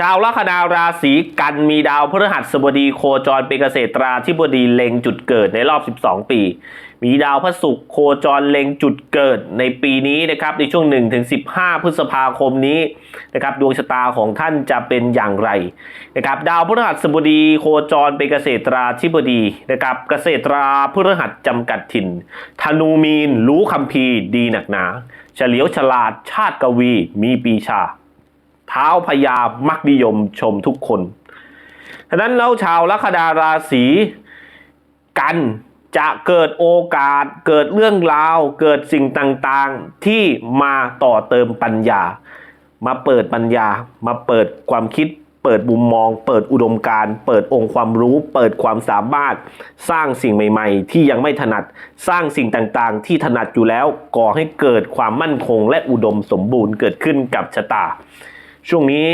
ชาวลัคนาราศีกันมีดาวพฤหัสบดีโคจรเป็นเกษตราธิบดีเล็งจุดเกิดในรอบ 12 ปี มีดาวพระศุกร์โคจรเล็งจุดเกิดในปีนี้นะครับในช่วง 1-15 พฤษภาคมนี้นะครับดวงชะตาของท่านจะเป็นอย่างไรนะครับดาวพฤหัสบดีโคจรเป็นเกษตราธิบดีนะครับเกษตราพฤหัสจำกัดถิ่น ธนูมีน รู้คำพีดีหนักหนาเฉลียวฉลาดชาติกวีมีปีชา ท้าพญามักนิยมชมทุกคนฉะนั้นแล้วชาวลัคนาราศีกันจะเกิดโอกาสเกิดเรื่องราว เกิดสิ่งต่างๆ ที่มาต่อเติมปัญญา มาเปิดปัญญา มาเปิดความคิด เปิดมุมมอง เปิดอุดมการเปิดองค์ความรู้ เปิดความสามารถ สร้างสิ่งใหม่ ๆ ที่ยังไม่ถนัด สร้างสิ่งต่างๆ ที่ถนัดอยู่แล้วก่อให้เกิดความมั่นคงและอุดมสมบูรณ์เกิดขึ้นกับชะตา ช่วงนี้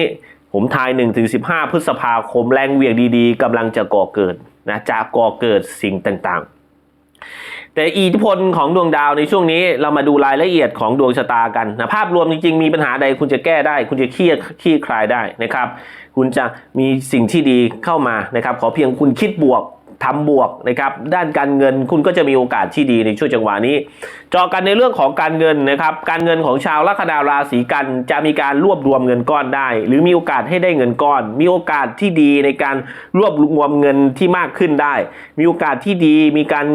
ผมทาย1ถึง15 พฤษภาคมแรงเวียงดีๆกำลังจะก่อเกิดนะจะก่อเกิดสิ่งต่างๆ แต่อิทธิพลของดวงดาวในช่วงนี้เรามาดูรายละเอียดของดวงชะตากันนะภาพรวมจริงๆ มีปัญหาใดคุณจะแก้ได้ คุณจะเครียดคลี่คลายได้นะครับ คุณจะมีสิ่งที่ดีเข้ามานะครับ ขอเพียงคุณคิดบวก ทำบวกนะครับด้านการเงินคุณก็จะมีโอกาสที่ดีในช่วงจังหวะนี้เจอกันในเรื่องของการเงินนะครับการเงินของชาวลัคนาราศีกันจะมีการรวบรวมเงินก้อนได้ หรือมีโอกาสให้ได้เงินก้อน มีโอกาสที่ดีในการรวบรวมเงินที่มากขึ้นได้ มีโอกาสที่ดีมีการ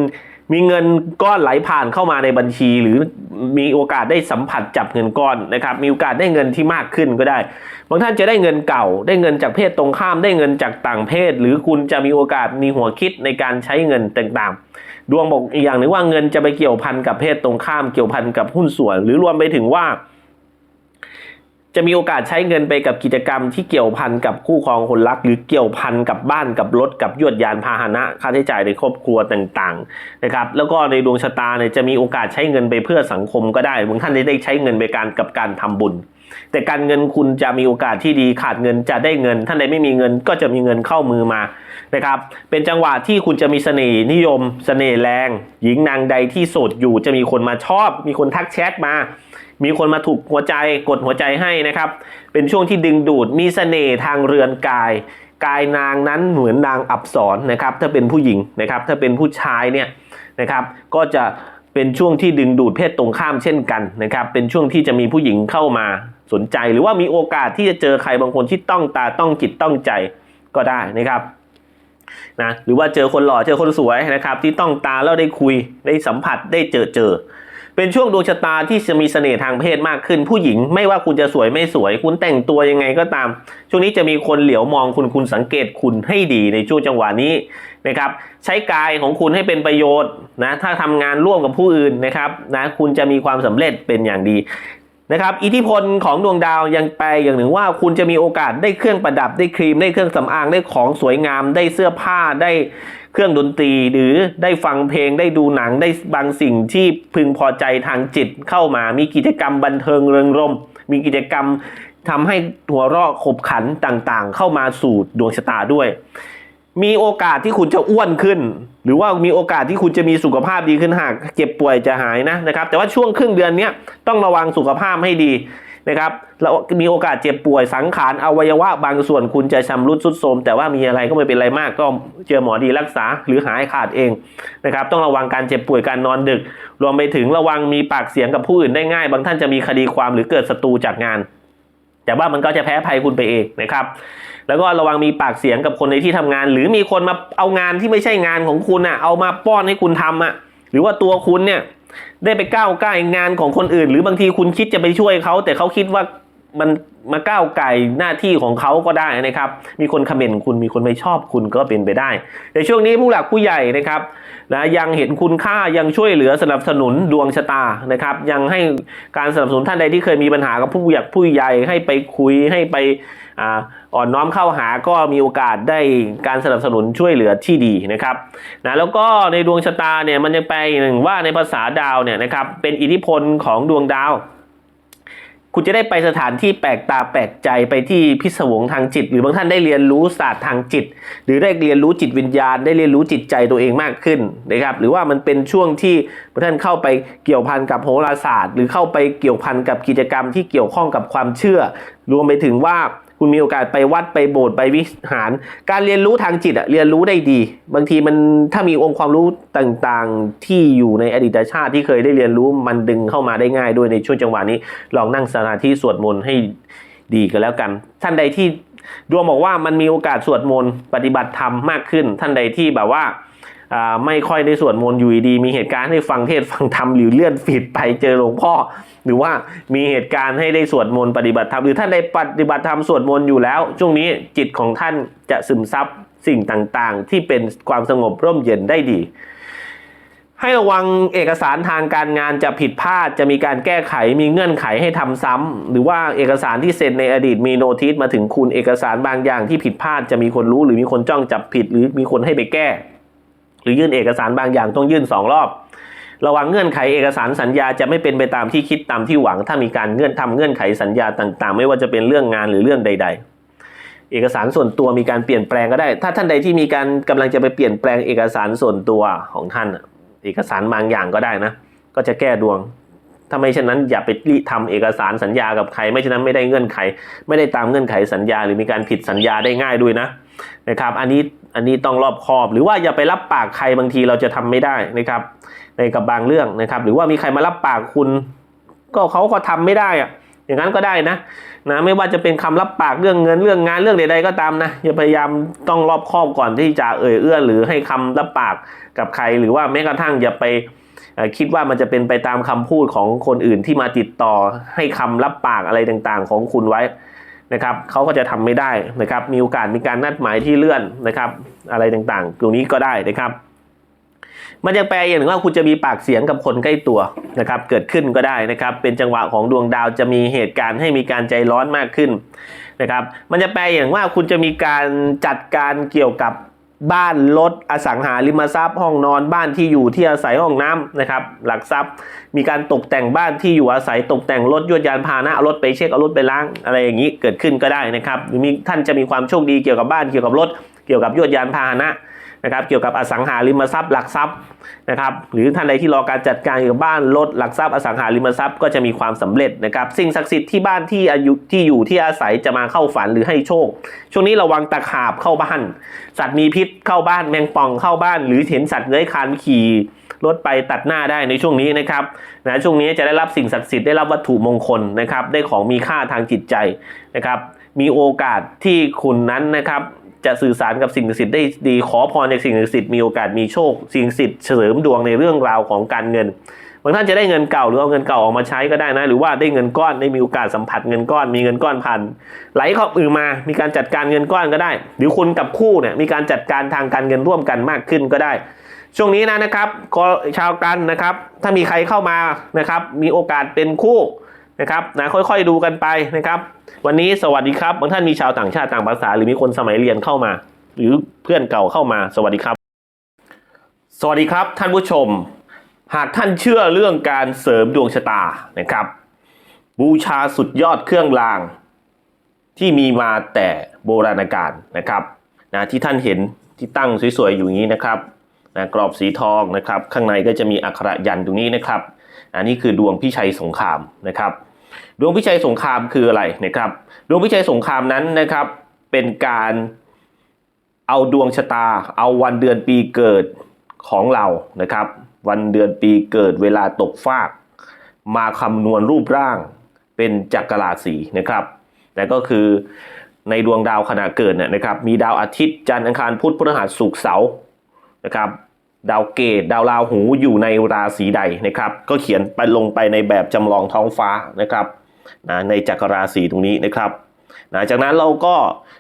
มีเงินก้อนไหลผ่านเข้ามาในบัญชี หรือมีโอกาสได้สัมผัสจับเงินก้อนนะครับ มีโอกาสได้เงินที่มากขึ้นก็ได้ บางท่านจะได้เงินเก่า ได้เงินจากเพศตรงข้าม ได้เงินจากต่างเพศ หรือคุณจะมีโอกาสมีหัวคิดในการใช้เงินต่างๆ ดวงบอกอีกอย่างหนึ่งว่าเงินจะไปเกี่ยวพันกับเพศตรงข้าม เกี่ยวพันกับหุ้นส่วน หรือรวมไปถึงว่า จะมีโอกาสใช้เงินไปกับกิจกรรมที่เกี่ยวพันกับคู่ครองคนรัก หรือเกี่ยวพันกับบ้านกับรถกับยวดยานพาหนะ ค่าใช้จ่ายในครอบครัวต่างๆนะครับแล้วก็ในดวงชะตาเนี่ยจะมีโอกาสใช้เงินไปเพื่อสังคมก็ได้บางท่านจะได้ใช้เงินไปการกับการทำบุญ แต่การเงินคุณจะมีโอกาสที่ดีขาดเงินจะได้เงิน ท่านใดไม่มีเงินก็จะมีเงินเข้ามือมานะครับเป็นจังหวะที่คุณจะมีเสน่ห์นิยม เสน่ห์แรง หญิงนางใดที่โสดอยู่จะมีคนมาชอบ มีคนทักแชทมา มีคนมาถูกหัวใจกดหัวใจให้นะครับ เป็นช่วงที่ดึงดูดมีเสน่ห์ทางเรือนกาย กายนางนั้นเหมือนนางอับสรนะครับ ถ้าเป็นผู้หญิงนะครับ ถ้าเป็นผู้ชายเนี่ยนะครับ ก็จะเป็นช่วงที่ดึงดูดเพศตรงข้ามเช่นกันนะครับ เป็นช่วงที่จะมีผู้หญิงเข้ามาสนใจ หรือว่ามีโอกาสที่จะเจอใครบางคนที่ต้องตาต้องจิตต้องใจก็ได้นะครับนะหรือว่าเจอคนหล่อเจอคนสวยนะครับ ที่ต้องตาแล้วได้คุยได้สัมผัสได้เจอเจอ เป็นช่วงดวงชะตาที่จะมีเสน่ห์ทางเพศมากขึ้น ผู้หญิงไม่ว่าคุณจะสวยไม่สวย คุณแต่งตัวยังไงก็ตาม ช่วงนี้จะมีคนเหลียวมองคุณคุณสังเกตคุณให้ดีในช่วงจังหวะนี้นะครับใช้กายของคุณให้เป็นประโยชน์นะถ้าทำงานร่วมกับผู้อื่นนะครับนะคุณจะมีความสำเร็จเป็นอย่างดี นะครับอิทธิพลของดวงดาวยังแปลอย่างหนึ่งว่า คุณจะมีโอกาสได้เครื่องประดับได้ครีมได้เครื่องสำอางได้ของสวยงาม ได้เสื้อผ้าได้เครื่องดนตรี หรือได้ฟังเพลงได้ดูหนังได้บางสิ่งที่พึงพอใจทางจิตเข้ามา มีกิจกรรมบันเทิงเริงรม มีกิจกรรมทำให้หัวเราะขบขันต่างๆ เข้ามาสู่ดวงชะตาด้วย มีโอกาสที่คุณจะอ้วนขึ้น หรือว่ามีโอกาสที่คุณจะมีสุขภาพดีขึ้นหากเจ็บป่วยจะหายนะนะครับ แต่ว่าช่วงครึ่งเดือนนี้ต้องระวังสุขภาพให้ดีนะครับแล้วมีโอกาสเจ็บป่วยสังขารอวัยวะบางส่วนคุณจะชำรุดทรุดโทรมแต่ว่ามีอะไรก็ไม่เป็นไรมากก็เจอหมอดีรักษาหรือหายขาดเองนะครับ ต้องระวังการเจ็บป่วยการนอนดึก รวมไปถึงระวังมีปากเสียงกับผู้อื่นได้ง่าย บางท่านจะมีคดีความหรือเกิดศัตรูจากงาน แต่ว่ามันก็จะแพ้ภัยคุณไปเองนะครับ แล้วก็ระวังมีปากเสียงกับคนในที่ทำงาน หรือมีคนมาเอางานที่ไม่ใช่งานของคุณอะเอามาป้อนให้คุณทำอะหรือว่าตัวคุณเนี่ยได้ไปก้าวไก่ายงานของคนอื่น หรือบางทีคุณคิดจะไปช่วยเขาแต่เขาคิดว่ามัน มาก้าวไก่หน้าที่ของเขาก็ได้นะครับ มีคนคอมเมนต์คุณมีคนไม่ชอบคุณก็เป็นไปได้ ในช่วงนี้ผู้หลักผู้ใหญ่นะครับนะยังเห็นคุณค่ายังช่วยเหลือสนับสนุนดวงชะตานะครับ ยังให้การสนับสนุนท่านใดที่เคยมีปัญหากับผู้ใหญ่ผู้ใหญ่ให้ไปคุยให้ไปอ่อนน้อมเข้าหาก็มีโอกาสได้การสนับสนุนช่วยเหลือที่ดีนะครับนะแล้วก็ในดวงชะตาเนี่ยมันยังแปหนึ่งว่าในภาษาดาวเนี่ยนะครับเป็นอิทธิพลของดวงดาว คุณจะได้ไปสถานที่แปลกตาแปลกใจไปที่พิศวงทางจิต หรือบางท่านได้เรียนรู้ศาสตร์ทางจิต หรือได้เรียนรู้จิตวิญญาณ ได้เรียนรู้จิตใจตัวเองมากขึ้นนะครับ หรือว่ามันเป็นช่วงที่บางท่านเข้าไปเกี่ยวพันกับโหราศาสตร์ หรือเข้าไปเกี่ยวพันกับกิจกรรมที่เกี่ยวข้องกับความเชื่อ รวมไปถึงว่า คุณมีโอกาสไปวัดไปโบสถ์ไปวิหาร การเรียนรู้ทางจิตอะเรียนรู้ได้ดี บางทีมันถ้ามีองค์ความรู้ต่างๆที่อยู่ในอดีตชาติที่เคยได้เรียนรู้มันดึงเข้ามาได้ง่ายด้วยในช่วงจังหวะนี้ ลองนั่งสมาธิสวดมนต์ให้ดีกันแล้วกัน ท่านใดที่ดวงบอกว่ามันมีโอกาสสวดมนต์ปฏิบัติธรรมมากขึ้น ท่านใดที่แบบว่าอ่า ไม่ค่อยได้สวดมนต์อยู่ดี มีเหตุการณ์ให้ฟังเทศฟังธรรมหรือเลื่อนฟีดไปเจอหลวงพ่อ หรือว่ามีเหตุการณ์ให้ได้สวดมนต์ปฏิบัติธรรมหรือท่านได้ปฏิบัติธรรมสวดมนต์อยู่แล้ว ช่วงนี้จิตของท่านจะซึมซับสิ่งต่างๆ ที่เป็นความสงบร่มเย็นได้ดี ให้ระวังเอกสารทางการงานจะผิดพลาดจะมีการแก้ไขมีเงื่อนไขให้ทำซ้ำหรือว่าเอกสารที่เซ็นในอดีตมีโนติสมาถึงคุณเอกสารบางอย่างที่ผิดพลาดจะมีคนรู้หรือมีคนจ้องจับผิดหรือมีคนให้ไปแก้ รือยื่นเอกสารบางอย่างต้องยื่นสองรอบ ระวังเงื่อนไขเอกสารสัญญาจะไม่เป็นไปตามที่คิดตามที่หวัง ถ้ามีการเงื่อนทำเงื่อนไขสัญญาต่าง ๆ ไม่ว่าจะเป็นเรื่องงานหรือเรื่องใด ๆ เอกสารส่วนตัวมีการเปลี่ยนแปลงก็ได้ ถ้าท่านใดที่มีการกำลังจะไปเปลี่ยนแปลงเอกสารส่วนตัวของท่าน เอกสารบางอย่างก็ได้นะ ก็จะแก้ดวงถ้าไม่เช่นนั้นอย่าไปรีทำเอกสารสัญญากับใคร ไม่เช่นนั้นไม่ได้เงื่อนไข ไม่ได้ตามเงื่อนไขสัญญา หรือมีการผิดสัญญาได้ง่ายด้วยนะนะครับ อันนี้ อันนี้ต้องรอบคอบ หรือว่าอย่าไปรับปากใครบางทีเราจะทำไม่ได้นะครับในกับบางเรื่องนะครับ หรือว่ามีใครมารับปากคุณ ก็เขาก็ทำไม่ได้อะอย่างนั้นก็ได้นะนะไม่ว่าจะเป็นคำรับปากเรื่องเงินเรื่องงานเรื่องใดๆก็ตามนะอย่าพยายามต้องรอบคอบก่อนที่จะเอ่ยเอื้อนหรือให้คำรับปากกับใคร หรือว่าแม้กระทั่งอย่าไปคิดว่ามันจะเป็นไปตามคำพูดของคนอื่นที่มาติดต่อให้คำรับปากอะไรต่างๆ ของคุณไว้ นะครับเขาก็จะทำไม่ได้นะครับ มีโอกาสมีการนัดหมายที่เลื่อนนะครับ อะไรต่างๆตรงนี้ก็ได้นะครับมันจะแปลอย่างหนึ่งว่าคุณจะมีปากเสียงกับคนใกล้ตัวนะครับ เกิดขึ้นก็ได้นะครับ เป็นจังหวะของดวงดาวจะมีเหตุการณ์ให้มีการใจร้อนมากขึ้นนะครับ มันจะแปลอย่างว่าคุณจะมีการจัดการเกี่ยวกับ บ้านรถอสังหาริมทรัพย์ ห้องนอนบ้านที่อยู่ที่อาศัยห้องน้ำนะครับ หลักทรัพย์ มีการตกแต่งบ้านที่อยู่อาศัยตกแต่งรถยวดยานพาหนะเอารถไปเช็คเอารถไปล้างอะไรอย่างนี้เกิดขึ้นก็ได้นะครับหรือมีท่านจะมีความโชคดีเกี่ยวกับบ้านเกี่ยวกับรถเกี่ยวกับยวดยานพาหนะ นะครับเกี่ยวกับอสังหาริมทรัพย์หลักทรัพย์นะครับหรือท่านใดที่รอการจัดการเกี่ยวกับบ้านรถหลักทรัพย์อสังหาริมทรัพย์ก็จะมีความสำเร็จนะครับสิ่งศักดิ์สิทธิ์ที่บ้านที่อายุที่อยู่ที่อาศัยจะมาเข้าฝันหรือให้โชค ช่วงนี้ระวังตะขาบเข้าบ้าน สัตว์มีพิษเข้าบ้านแมงป่องเข้าบ้าน หรือเห็นสัตว์เลื้อยคานขี่รถไปตัดหน้าได้ในช่วงนี้นะครับนะช่วงนี้จะได้รับสิ่งศักดิ์สิทธิ์ได้รับวัตถุมงคลนะครับได้ของมีค่าทางจิตใจนะครับมีโอกาสที่คุณนั้นนะครับ จะสื่อสารกับสิ่งศักดิ์สิทธิ์ได้ดีขอพรจากสิ่งศักดิ์สิทธิ์มีโอกาสมีโชค สิ่งศักดิ์สิทธิ์เสริมดวงในเรื่องราวของการเงินบางท่านจะได้เงินเก่าหรือเอาเงินเก่าออกมาใช้ก็ได้นะ หรือว่าได้เงินก้อนได้มีโอกาสสัมผัสเงินก้อน มีเงินก้อนพันไหลเข้ามือมา มีการจัดการเงินก้อนก็ได้ หรือคุณกับคู่เนี่ยมีการจัดการทางการเงินร่วมกันมากขึ้นก็ได้ ช่วงนี้นะนะครับชาวกันนะครับ ถ้ามีใครเข้ามานะครับ มีโอกาสเป็นคู่ นะครับนะค่อยๆดูกันไปนะครับ วันนี้สวัสดีครับบางท่านมีชาวต่างชาติต่างภาษา หรือมีคนสมัยเรียนเข้ามา หรือเพื่อนเก่าเข้ามาสวัสดีครับ สวัสดีครับท่านผู้ชม หากท่านเชื่อเรื่องการเสริมดวงชะตานะครับ บูชาสุดยอดเครื่องราง ที่มีมาแต่โบราณกาลนะครับนะที่ท่านเห็นที่ตั้งสวยๆอยู่นี้นะครับนะกรอบสีทองนะครับ ข้างในก็จะมีอักขระยันต์ตรงนี้นะครับอันนี้คือดวงพิชัยสงครามนะครับ ดวงพิชัยสงครามคืออะไรนะครับ ดวงพิชัยสงครามนั้นนะครับ เป็นการเอาดวงชะตา เอาวันเดือนปีเกิดของเรานะครับ วันเดือนปีเกิดเวลาตกฟาก มาคำนวณรูปร่างเป็นจักรราศีนะครับ แต่ก็คือในดวงดาวขณะเกิดเนี่ยนะครับ มีดาวอาทิตย์จันทร์อังคารพุธพฤหัสศุกร์เสาร์นะครับดาวเกตดาวราหูอยู่ในราศีใดนะครับ ก็เขียนไปลงไปในแบบจำลองท้องฟ้านะครับ นะในจักรราศีตรงนี้นะครับนะจากนั้นเราก็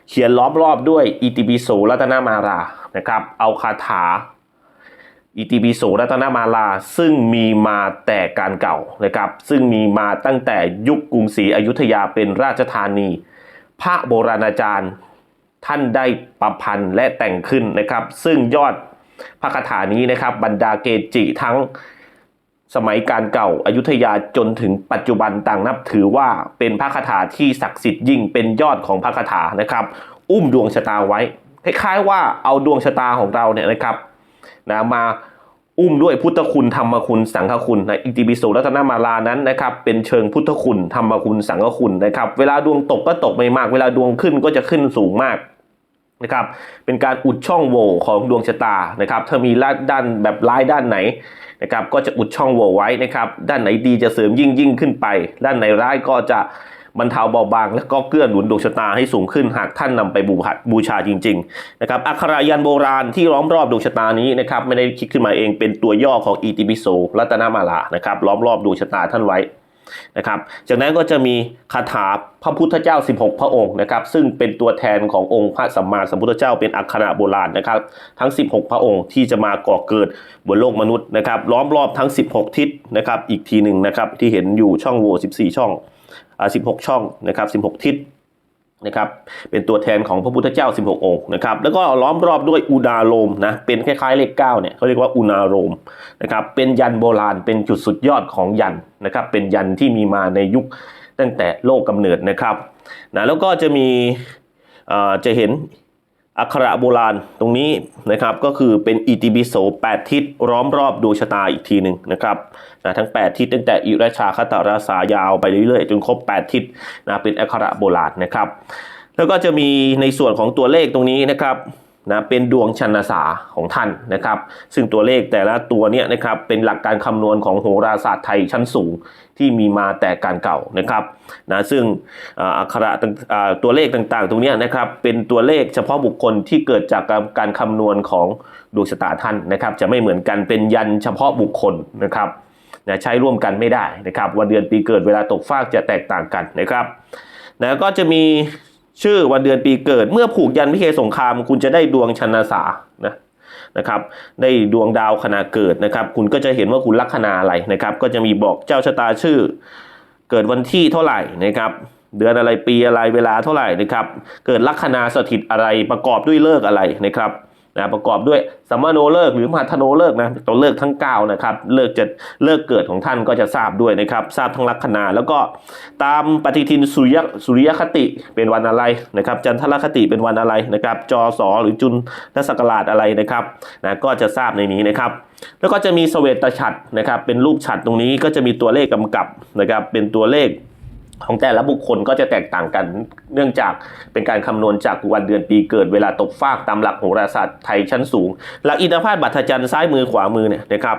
เขียนล้อมรอบด้วยอิติปิโสรัตนามารานะครับ เอาคาถาอิติปิโสรัตนามาลาซึ่งมีมาแต่การเก่านะครับ ซึ่งมีมาตั้งแต่ยุคกรุงศรีอยุธยาเป็นราชธานี พระโบราณอาจารย์ท่านได้ประพันธ์และแต่งขึ้นนะครับ ซึ่งยอดพระคาถานี้นะครับบรรดาเกจิทั้ง สมัยการเก่าอายุทยาจนถึงปัจจุบันต่างนับถือว่าเป็นพระคาถาที่ศักดิ์สิทธิ์ยิ่งเป็นยอดของพระคาถานะครับ อุ้มดวงชะตาไว้คล้ายๆว่าเอาดวงชะตาของเราเนี่ยนะครับนะมาอุ้มด้วยพุทธคุณธรรมคุณสังฆคุณนะอิติปิโสรัตนมาลานั้นนะครับเป็นเชิงพุทธคุณธรรมคุณสังฆคุณนะครับ เวลาดวงตกก็ตกไม่มาก เวลาดวงขึ้นก็จะขึ้นสูงมาก นะครับเป็นการอุดช่องโหว่ของดวงชะตานะครับถ้ามีด้านแบบร้ายด้านไหนนะครับก็จะอุดช่องโหว่ไว้นะครับด้านไหนดีจะเสริมยิ่งยิ่งขึ้นไป ด้านไหนร้ายก็จะบรรเทาเบาบาง และก็เกื้อหนุนดวงชะตาให้สูงขึ้นหากท่านนำไปบูชาบูชาจริงๆนะครับอักขรายันโบราณที่ล้อมรอบดวงชะตานี้นะครับไม่ได้คิดขึ้นมาเองเป็นตัวย่อของอีติปิโสรัตนมาลานะครับล้อมรอบดวงชะตาท่านไว้ นะครับ จากนั้นก็จะมีคาถาพระพุทธเจ้า 16 พระองค์นะครับ ซึ่งเป็นตัวแทนขององค์พระสัมมาสัมพุทธเจ้าเป็นอักขระโบราณนะครับ ทั้ง 16 พระองค์ที่จะมาก่อเกิดบนโลกมนุษย์นะครับล้อมรอบทั้ง 16 ทิศนะครับ อีกทีหนึ่งนะครับที่เห็นอยู่ช่องโหว่14 ช่องอ่า16 ช่องนะครับ16 ทิศ นะครับเป็นตัวแทนของพระพุทธเจ้า 16 องค์นะครับแล้วก็ล้อมรอบด้วยอุณาโลมนะเป็นคล้ายๆเลข9เนี่ยเขาเรียกว่าอุณาโลมนะครับเป็นยันโบราณเป็นจุดสุดยอดของยันนะครับเป็นยันที่มีมาในยุคตั้งแต่โลกกำเนิดนะครับนะแล้วก็จะมีเอ่อจะเห็น อักขระโบราณตรงนี้นะครับก็คือเป็นอิติปิโส8ทิศล้อมรอบดวงชะตาอีกทีหนึ่งนะครับนะทั้ง 8 ทิศตั้งแต่อิราชาคตาราสายาวไปเรื่อยๆ จนครบ 8 ทิศนะเป็นอักขระโบราณนะครับ แล้วก็จะมีในส่วนของตัวเลขตรงนี้นะครับ นะเป็นดวงชนสาของท่านนะครับ ซึ่งตัวเลขแต่ละตัวเนี่ยนะครับเป็นหลักการคำนวณของโหราศาสตร์ไทยชั้นสูงที่มีมาแต่การเก่านะครับนะซึ่งอักขระต่างตัวเลขต่างๆ ตรงนี้นะครับเป็นตัวเลขเฉพาะบุคคลที่เกิดจากการการคำนวณของดวงชะตาท่านนะครับ จะไม่เหมือนกันเป็นยันเฉพาะบุคคลนะครับนะใช้ร่วมกันไม่ได้นะครับ วันเดือนปีเกิดเวลาตกฟากจะแตกต่างกันนะครับนะก็จะมี ชื่อวันเดือนปีเกิด เมื่อผูกยันพิเคสงคราม คุณจะได้ดวงชนะสานะนะครับได้ดวงดาวขณะเกิดนะครับ คุณก็จะเห็นว่าคุณลัคนาอะไรนะครับ ก็จะมีบอกเจ้าชะตาชื่อ เกิดวันที่เท่าไหร่นะครับเดือนอะไรปีอะไรเวลาเท่าไหร่นะครับ เกิดลัคนาสถิตอะไรประกอบด้วยเลิกอะไรนะครับ นะประกอบด้วยสัมมโนเลิกหรือมหัทโนเลิกนะตัวเลิกทั้ง9นะครับเลิกจะเลิกเกิดของท่านก็จะทราบด้วยนะครับ ทราบทั้งลัคนาแล้วก็ตามปฏิทินสุริยสุริยคติเป็นวันอะไรนะครับ จันทรคติเป็นวันอะไรนะครับ จอสอหรือจุลทศักราชอะไรนะครับนะก็จะทราบในนี้นะครับ แล้วก็จะมีเสเวตฉัตรนะครับ เป็นรูปฉัตรตรงนี้ก็จะมีตัวเลขกำกับนะครับเป็นตัวเลข ของแต่ละบุคคลก็จะแตกต่างกัน เนื่องจากเป็นการคำนวณจากวันเดือนปีเกิดเวลาตกฟากตามหลักโหราศาสตร์ไทยชั้นสูง หลักอินทพาตบัตรจันทร์ซ้ายมือขวามือเนี่ยนะครับ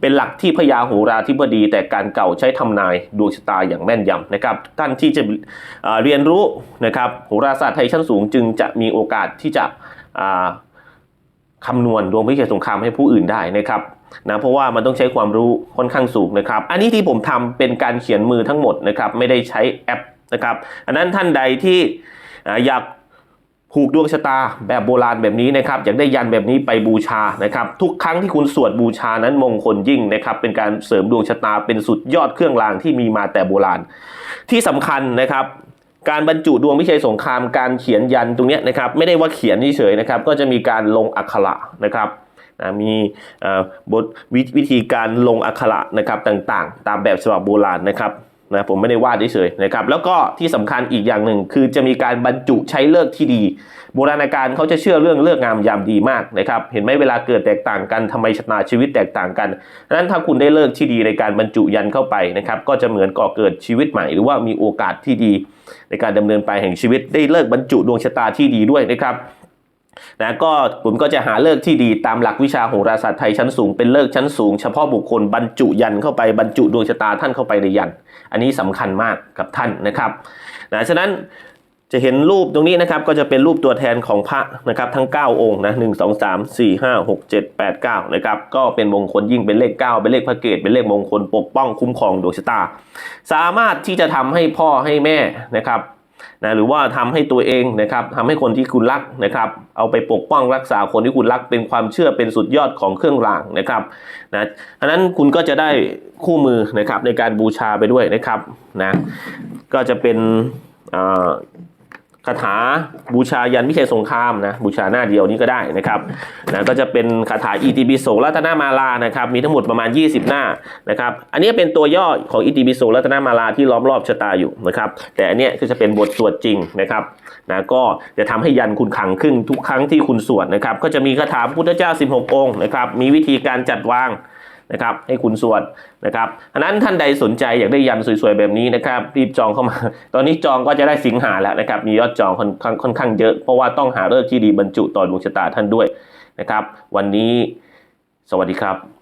เป็นหลักที่พญาโหราธิบดีแต่การเก่าใช้ทำนายดวงชะตาอย่างแม่นยำนะครับท่านที่จะเรียนรู้นะครับโหราศาสตร์ไทยชั้นสูงจึงจะมีโอกาสที่จะอ่าคำนวณดวงพิเศษสงครามให้ผู้อื่นได้นะครับ นะเพราะว่ามันต้องใช้ความรู้ค่อนข้างสูงนะครับ อันนี้ที่ผมทำเป็นการเขียนมือทั้งหมดนะครับ ไม่ได้ใช้แอปนะครับ อันนั้นท่านใดที่อยากผูกดวงชะตาแบบโบราณแบบนี้นะครับ อยากได้ยันแบบนี้ไปบูชานะครับ ทุกครั้งที่คุณสวดบูชานั้นมงคลยิ่งนะครับ เป็นการเสริมดวงชะตาเป็นสุดยอดเครื่องรางที่มีมาแต่โบราณ ที่สำคัญนะครับการบรรจุดวงวิชัยสงครามการเขียนยันตรงนี้นะครับ ไม่ได้ว่าเขียนเฉยๆนะครับ ก็จะมีการลงอักขระนะครับ นะมีบทววิธีการลงอักขระนะครับต่างๆ ตามแบบฉบับโบราณนะครับนะผมไม่ได้วาดเฉยๆนะครับแล้วก็ที่สำคัญอีกอย่างหนึ่งคือจะมีการบรรจุใช้เลิกที่ดี โบราณการเขาจะเชื่อเรื่องเลิกงามยามดีมากนะครับเห็นไหมเวลาเกิดแตกต่างกันทำไมชะตาชีวิตแตกต่างกันดังนั้นถ้าคุณได้เลิกที่ดีในการบรรจุยันเข้าไปนะครับก็จะเหมือนก่อเกิดชีวิตใหม่ หรือว่ามีโอกาสที่ดี ในการดำเนินไปแห่งชีวิตได้เลิกบรรจุดวงชะตาที่ดีด้วยนะครับ นะก็ผมก็จะหาเลิกที่ดีตามหลักวิชาโหราศาสตร์ไทยชั้นสูงเป็นเลิกชั้นสูงเฉพาะบุคคลบรรจุยันเข้าไปบรรจุดวงชะตาท่านเข้าไปในยัน อันนี้สำคัญมากกับท่านนะครับนะฉะนั้นจะเห็นรูปตรงนี้นะครับก็จะเป็นรูปตัวแทนของพระนะครับทั้ง 9 องค์นะหนึ่งสองสามสี่ห้าหกเจ็ดแปดเก้านะครับก็เป็นมงคลยิ่งเป็นเลข 9 เป็นเลขพระเกตเป็นเลขมงคลปกป้องคุ้มครองดวงชะตา สามารถที่จะทำให้พ่อให้แม่นะครับ นะหรือว่าทำให้ตัวเองนะครับทำให้คนที่คุณรักนะครับ เอาไปปกป้องรักษาคนที่คุณรักเป็นความเชื่อเป็นสุดยอดของเครื่องรางนะครับนะอันนั้นคุณก็จะได้คู่มือนะครับในการบูชาไปด้วยนะครับนะก็จะเป็นอ่า คาถาบูชายันพิเศษสงครามนะบูชาหน้าเดียวนี้ก็ได้นะครับนะก็จะเป็นคาถาอิติปิโสรัตนามาลานะครับมีทั้งหมดประมาณ 20 หน้านะครับอันนี้เป็นตัวย่อของอิติปิโสรัตนามาลาที่ล้อมรอบชะตาอยู่นะครับแต่อันนี้ก็จะเป็นบทสวดจริงนะครับนะก็จะทำให้ยันคุณขังขึ้นทุกครั้งที่คุณสวดนะครับก็จะมีคาถาพุทธเจ้า 16 องค์นะครับมีวิธีการจัดวาง นะครับให้คุณสวดนะครับอันนั้นท่านใดสนใจอยากได้ยันสวยๆแบบนี้นะครับรีบจองเข้ามา ตอนนี้จองก็จะได้สิงหาแล้วนะครับมียอดจองค่อนข้างค่อนข้างเยอะ เพราะว่าต้องหาเลิกที่ดีบรรจุต่อดวงชะตาท่านด้วยนะครับ วันนี้สวัสดีครับ